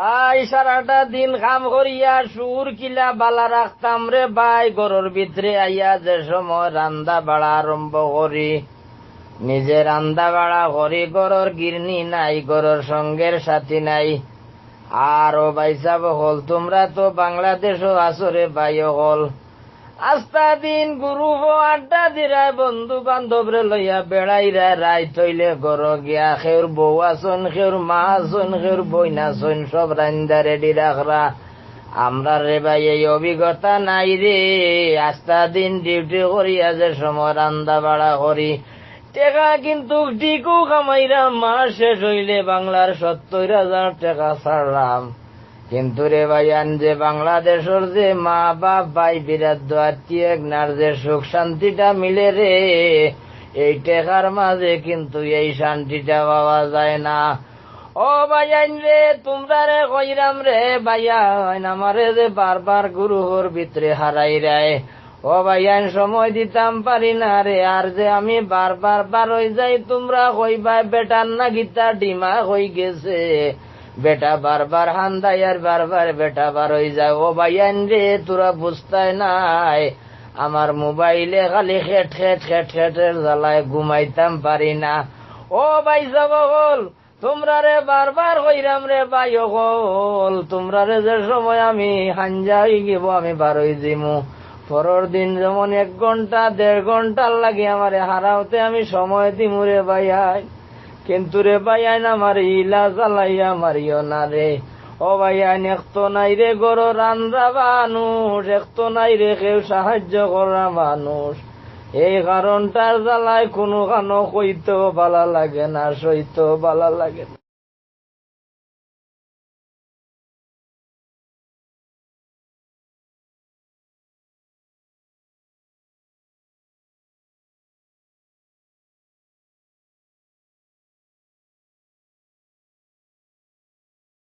I সারাটা দিন কাম করিয়া সুর কিলা বালা রাখতাম রে বাই গরুর ভিতরে আইয়া যে সময় রান্দা বাড়া আরম্ভ করি। নিজে রান্দা বাড়া করি, গরুর গিরনি নাই, গরুর সঙ্গের সাথী নাই। আর ও বাইসাব হল, তোমরা তো বাংলাদেশও আসরে বাই হল আস্তা দিন গুরু আড্ডা দিরায়, বন্ধু বান্ধবরে লইয়া বেড়াইরা রাই তৈলে গর গিয়া খেউর বউ আসন খেউর মা আসন খেউর বইনা আসন সব রান্দা রেডি রাখরা আমরা রে ভাই, এই অভিজ্ঞতা নাই রে। আস্তা দিন ডিউটি করিয়া যে সময় রান্দা বাড়া করি। টেকা কিন্তু টিকু কামাইরা, মাস শেষ হইলে বাংলার সত্তর হাজার টাকা ছাড়লাম। কিন্তু রে ভাইয়ান, যে বাংলাদেশের যে মা বাপ, ভাই বিরাট আত্মীয় নার যে সুখ শান্তিটা মিলে রে, এই টেকার মাঝে কিন্তু এই শান্তিটা পাওয়া যায় না। ও ভাইয়ান রে, তোমরা রে কইরাম রে, ভাইয়ান আমারে যে বারবার গুরুহর ভিতরে হারাই রায় ও ভাইয়ান, সময় দিতাম পারি না রে, আর যে আমি বারবার বার হয়ে যাই, তোমরা কইবাই বেটার না গীতা, ডিমা হয়ে গেছে। বেটা বারবার হান্দাই আর বারবার বেটা বার হয়ে যায়। ও ভাইয়ান রে তোরা বুঝতাই নাই। আমার মোবাইলে খালি খেট খেট খেট খেটের জ্বালায়, ঘুমাইতাম পারি না। ও ভাই যাব হল তোমরা রে বারবার কইরাম রে ভাই হল তোমরা রে যে সময় আমি হাঞ্জা হয়ে গেব, আমি বার হয়ে যাইমু পরের দিন যেমন এক ঘণ্টা, দেড় ঘণ্টার লাগে আমার হারাওতে আমি সময় দিমু রে ভাইয়াই কিন্তু রে ভাইয়ান আমার ইলা জ্বালাইয়া মারিও না রে। ও ভাইয়ান একতো নাই রে গরো রান্না মানুষ একতো নাই রে কেউ সাহায্য করা মানুষ। এই কারণটার জ্বালায় কোনো কানো কইতেও ভালো লাগে না, সইতেও ভালো লাগে না।